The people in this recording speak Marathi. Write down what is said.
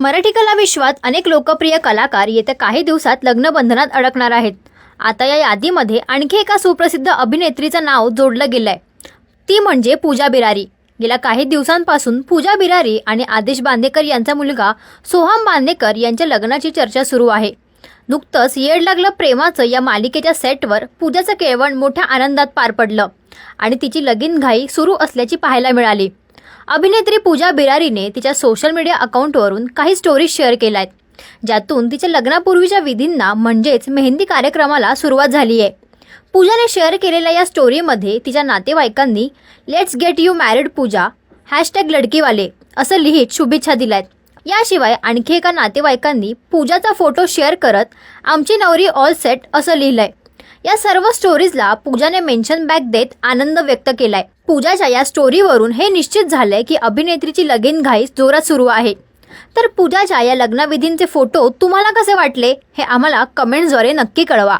मराठी कला विश्वात अनेक लोकप्रिय कलाकार येत्या काही दिवसात लग्नबंधनात अडकणार आहेत. आता या यादीमध्ये आणखी एका सुप्रसिद्ध अभिनेत्रीचं नाव जोडलं गेलं आहे ती म्हणजे पूजा बिरारी. गेल्या काही दिवसांपासून पूजा बिरारी आणि आदेश बांदेकर यांचा मुलगा सोहम बांदेकर यांच्या लग्नाची चर्चा सुरू आहे. नुकतंच येड लागलं प्रेमाचं या मालिकेच्या सेटवर पूजाचं केळवण मोठ्या आनंदात पार पडलं आणि तिची लगीन घाई सुरू असल्याची पाहायला मिळाली. अभिनेत्री पूजा बिरारीने तिच्या सोशल मीडिया अकाउंटवरून काही स्टोरीज शेअर केल्या आहेत ज्यातून तिच्या लग्नापूर्वीच्या विधींना म्हणजेच मेहंदी कार्यक्रमाला सुरुवात झाली आहे पूजाने शेअर केलेल्या या स्टोरीमध्ये तिच्या नातेवाईकांनी let's get you married Pooja. Hashtag लडकीवाले. असं लिहित शुभेच्छा दिल्या आहेत याशिवाय आणखी एका नातेवाईकांनी पूजाचा फोटो शेअर करत आमची नवरी ऑल सेट असं लिहिलंय. या सर्व स्टोरीजला पूजाने मेन्शन बॅक देत आनंद व्यक्त केलाय. पूजाच्या या स्टोरीवरून हे निश्चित झालंय की अभिनेत्रीची लगीन घाई जोरात सुरू आहे. तर पूजाच्या या लग्नविधींचे फोटो तुम्हाला कसे वाटले हे आम्हाला कमेंट्सद्वारे नक्की कळवा.